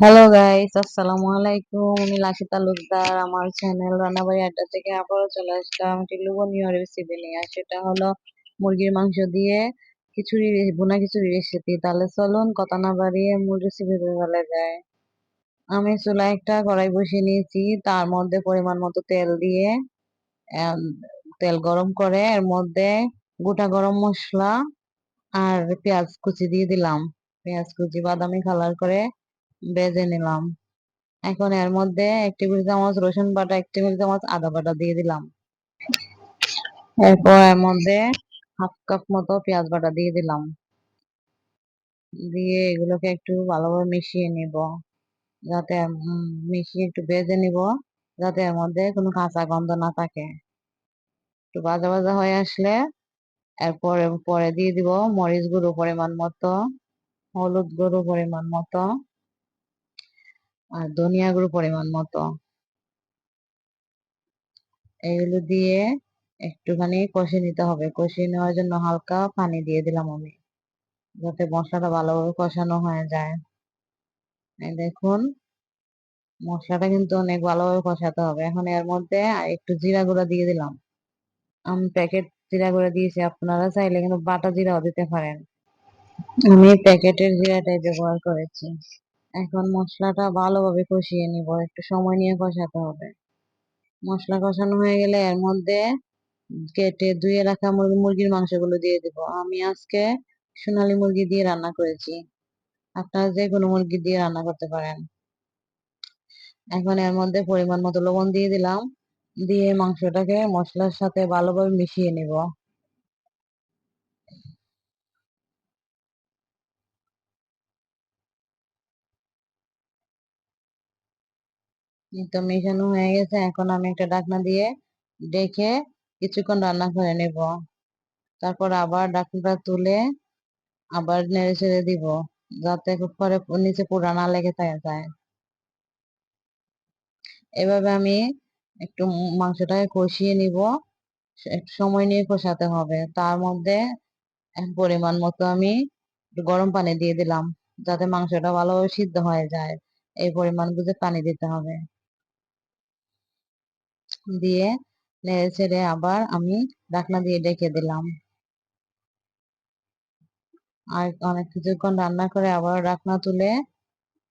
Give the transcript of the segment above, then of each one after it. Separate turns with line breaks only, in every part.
Hello guys আসসালামু আলাইকুম আমি লাকি তালুকদার আমার চ্যানেল রান্নাবাড়ি আড্ডা থেকে আবারও চলে আসলাম একটি লোভনীয় রেসিপি নিয়ে। আর সেটা হলো মুরগির মাংস দিয়ে খিচুড়ি বোনা খিচুড়ি রেসিপি তাহলে চলুন কথা না বাড়িয়ে মূল রেসিপি বলে যায় আমি চুলা একটা কড়াই বসিয়ে নিয়েছি। তার মধ্যে পরিমাণ মতো তেল দিয়ে তেল গরম করে, এর মধ্যে গোটা গরম মশলা আর পেঁয়াজ কুচি দিয়ে দিলাম। পেঁয়াজ কুচি, বাদামি কালার করে বেজে নিলাম। এখন এর মধ্যে এক টেবিল চামচ রসুন বাটা, এক টেবিল চামচ আদা বাটা দিয়ে দিলাম। এরপর এর মধ্যে হাফ কাপ মতো পেঁয়াজ বাটা দিয়ে দিলাম। দিয়ে এগুলোকে একটু ভালোভাবে মিশিয়ে নিব। যাতে মিশিয়ে একটু বেজে নিব, যাতে এর মধ্যে কোনো কাঁচা গন্ধ না থাকে। একটু ভাজা ভাজা হয়ে আসলে এরপরে পরে দিয়ে দিব মরিচ গুঁড়ো পরিমাণ মতো, হলুদ গুঁড়ো পরিমাণ মতো। আর ধনিয়া গুঁড়ো পরিমাণ মতো। এগুলো দিয়ে একটুখানি কষে নিতে হবে। কষিয়ে নেওয়ার জন্য হালকা পানি দিয়ে দিলাম আমি, যাতে মশলাটা ভালোভাবে কষানো হয়ে যায়। দেখুন, মশলাটা কিন্তু অনেক ভালোভাবে কষাতে হবে। এখন এর মধ্যে একটু জিরা গুঁড়া দিয়ে দিলাম। আমি প্যাকেট জিরা গুঁড়া দিয়েছি, আপনারা চাইলে কিন্তু বাটা জিরাও দিতে পারেন। আমি প্যাকেটের জিরাটাই ব্যবহার করেছি। এখন মশলাটা ভালোভাবে কষিয়ে নিব। একটু সময় নিয়ে কষাতে হবে। মশলা কষানো হয়ে গেলে এর মধ্যে কেটে ধুয়ে রাখা মুরগির মাংসগুলো দিয়ে দিব। আমি আজকে সোনালী মুরগি দিয়ে রান্না করেছি। আপনারা যে কোনো মুরগি দিয়ে রান্না করতে পারেন। এখন এর মধ্যে পরিমাণ মতো লবণ দিয়ে দিলাম। দিয়ে মাংসটাকে মশলার সাথে ভালোভাবে মিশিয়ে নিব। তো মেশানো হয়ে গেছে, এখন আমি একটা ঢাকনা দিয়ে ডেকে কিছুক্ষণ রান্না করে নেব। তারপর আবার ঢাকনাটা তুলে আবার নেড়ে ছেড়ে দিব, যাতে পরে নিচে পোড়া না লেগে যায়। এভাবে আমি একটু মাংসটাকে কষিয়ে নিব সময় নিয়ে কষাতে হবে। তার মধ্যে পরিমাণ মতো আমি গরম পানি দিয়ে দিলাম, যাতে মাংসটা ভালোভাবে সিদ্ধ হয়ে যায়। এই পরিমাণ বুঝে পানি দিতে হবে। দিয়ে নেড়ে ছেড়ে আবার আমি ঢাকনা দিয়ে ডেকে দিলাম। আর অনেক কিছুক্ষণ রান্না করে আবার ঢাকনা তুলে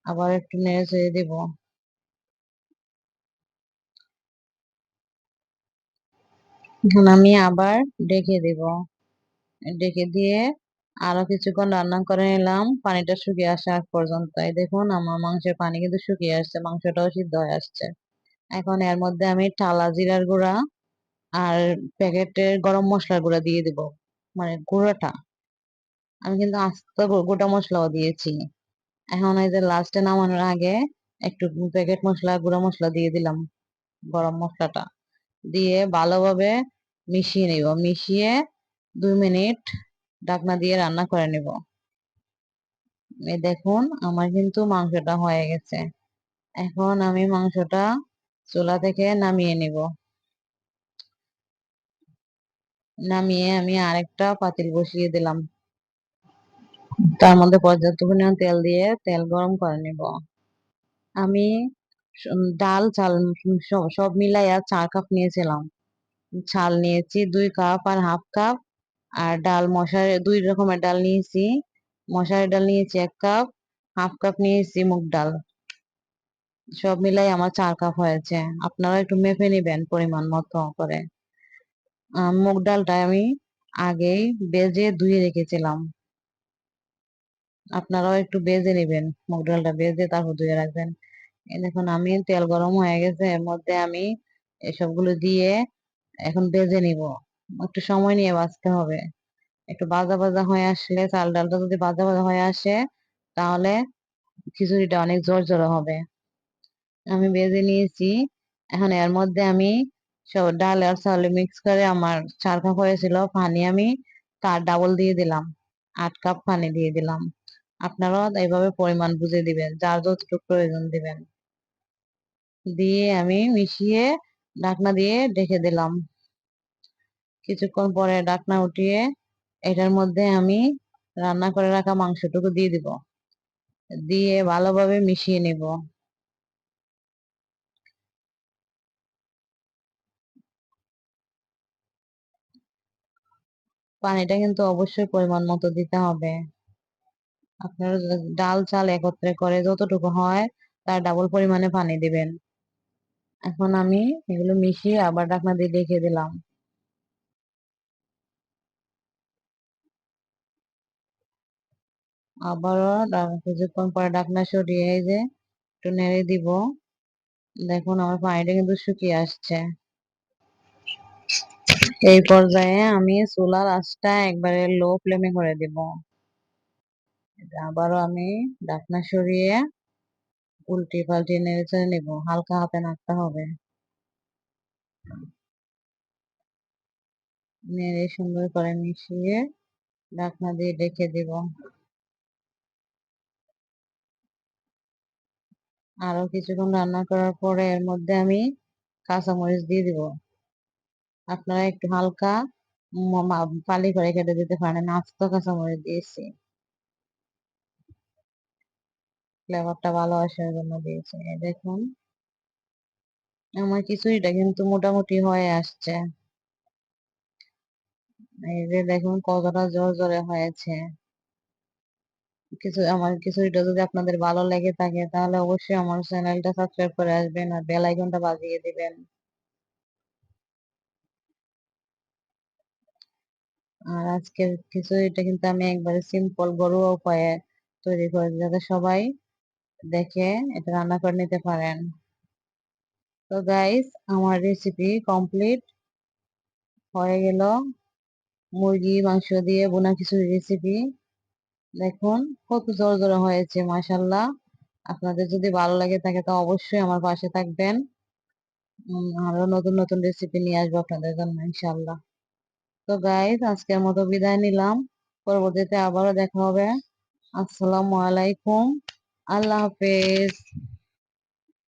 আবার একটু নেড়ে ছেড়ে দিব। এখন আমি আবার ডেকে দিব। ডেকে দিয়ে আরও কিছুক্ষণ রান্না করে নিলাম। পানিটা শুকিয়ে আসা পর্যন্ত। এই দেখুন, আমার মাংসের পানি কিন্তু শুকিয়ে আসছে, মাংসটাও সিদ্ধ হয়ে আসছে। এখন এর মধ্যে আমি টালা জিরার গুঁড়া আর প্যাকেটের গরম মশলার গুঁড়া দিয়ে দিব মানে গুঁড়োটা। আমি কিন্তু আস্ত গোটা মশলাও দিয়েছি। এখন এই যে লাস্টে নামানোর আগে একটু প্যাকেট মশলা, গুঁড়া মশলা দিয়ে দিলাম গরম মশলাটা। দিয়ে ভালোভাবে মিশিয়ে নিব। মিশিয়ে দুই মিনিট ঢাকনা দিয়ে রান্না করে নিব। দেখুন, আমার কিন্তু মাংসটা হয়ে গেছে। এখন আমি মাংসটা চুলা থেকে নামিয়ে নিব। নামিয়ে আমি আরেকটা পাতিল বসিয়ে দিলাম। তার মধ্যে পর্যাপ্ত পরিমাণ তেল দিয়ে তেল গরম করে নিব। আমি ডাল, চাল সব মিলাইয়া চার কাপ নিয়েছিলাম। চাল নিয়েছি দুই কাপ আর হাফ কাপ। আর ডাল মশারি, দুই রকমের ডাল নিয়েছি। মশারি ডাল নিয়েছি এক কাপ, হাফ কাপ নিয়েছি মুগ ডাল। সব মিলাই আমার চার কাপ হয়েছে। আপনারা একটু মেপে নিবেন পরিমাণ মতো করে। মুগ ডালটা আমি আগেই বেজে ধুয়ে রেখেছিলাম। আপনারাও একটু বেজে নেবেন মুগ ডালটা বেজে তারপর ধুয়ে রাখবেন। দেখুন, আমি তেল গরম হয়ে গেছে, এর মধ্যে আমি এসবগুলো দিয়ে এখন বেজে নিব। একটু সময় নিয়ে বাঁচতে হবে। একটু বাজা বাজা হয়ে আসলে চাল ডালটা যদি বাজা বাজা হয়ে আসে, তাহলে খিচুড়িটা অনেক জোর জোর হবে। আমি বেজে নিয়েছি। এখন এর মধ্যে আমি সব ডাল আর চাউলে মিক্স করে আমার চার কাপ হয়েছিল পানি আমি তার ডাবল দিয়ে দিলাম। আট কাপ পানি দিয়ে দিলাম। আপনারাও এইভাবে পরিমাণ বুঝে দিবেন, যার যতটুকু প্রয়োজন দিবেন। দিয়ে আমি মিশিয়ে ঢাকনা দিয়ে ঢেকে দিলাম। কিছুক্ষণ পরে ঢাকনা উঠিয়ে এটার মধ্যে আমি রান্না করে রাখা মাংসটুকু দিয়ে দিব। দিয়ে ভালোভাবে মিশিয়ে নেব। পানিটা কিন্তু অবশ্যই পরিমাণ মতো দিতে হবে। আপনারা ডাল, চাল একত্রে করে যতটুকু হয়, তার ডাবল পরিমাণে পানি দিবেন। এখন আমি এগুলো মিশিয়ে আবার ঢাকনা দিয়ে রেখে দিলাম। আবারও কিছুক্ষণ পরে ঢাকনা সরিয়ে এই যে একটু নেড়ে দিব। দেখুন, আমার পানিটা কিন্তু শুকিয়ে আসছে। এই পর্যায়ে আমি চুলার আঁচটা একবারে লো ফ্লেমে করে দিব। আবারও আমি ঢাকনা সরিয়ে উল্টে পাল্টে নেড়ে নেব। হালকা হাতে নাড়তে হবে। নেড়ে সুন্দর করে মিশিয়ে ঢাকনা দিয়ে রেখে দিব। আরও কিছুক্ষণ রান্না করার পরে এর মধ্যে আমি কাঁচামরিচ দিয়ে দিব। আপনারা একটু হালকা পালি করে কেটে দিতে পারেন। আস্ত কাঁচামরিচ দিয়েছি। ফ্লেভারটা ভালো আসার জন্য দিয়েছি। দেখুন। আমার খিচুড়িটা কিন্তু মোটামুটি হয়ে আসছে। এই যে দেখুন, কতটা জোর জোরে হয়েছে। কিছু, আমার খিচুড়িটা যদি আপনাদের ভালো লেগে থাকে, তাহলে অবশ্যই আমার চ্যানেলটা সাবস্ক্রাইব করে আসবেন আর বেল আইকনটা বাজিয়ে দিবেন। আর আজকের খিচুড়িটা কিন্তু আমি একবারে সিম্পল ঘরোয়া উপায়ে তৈরি করেছি যাতে সবাই দেখে এটা রান্না করে নিতে পারেন। তো গাইস আমার রেসিপি কমপ্লিট হয়ে গেল। মুরগি, মাংস দিয়ে বোনা খিচুড়ি রেসিপি দেখুন কত জোর জোর হয়েছে মাসাল্লাহ আপনাদের যদি ভালো লাগে থাকে তো অবশ্যই আমার পাশে থাকবেন। আরও নতুন নতুন রেসিপি নিয়ে আসব আপনাদের জন্য ইনশাল্লাহ তো গাইজ আজকের মতো বিদায় নিলাম। পরবর্তীতে আবারও দেখা হবে। আসসালামু আলাইকুম। আল্লাহ হাফেজ।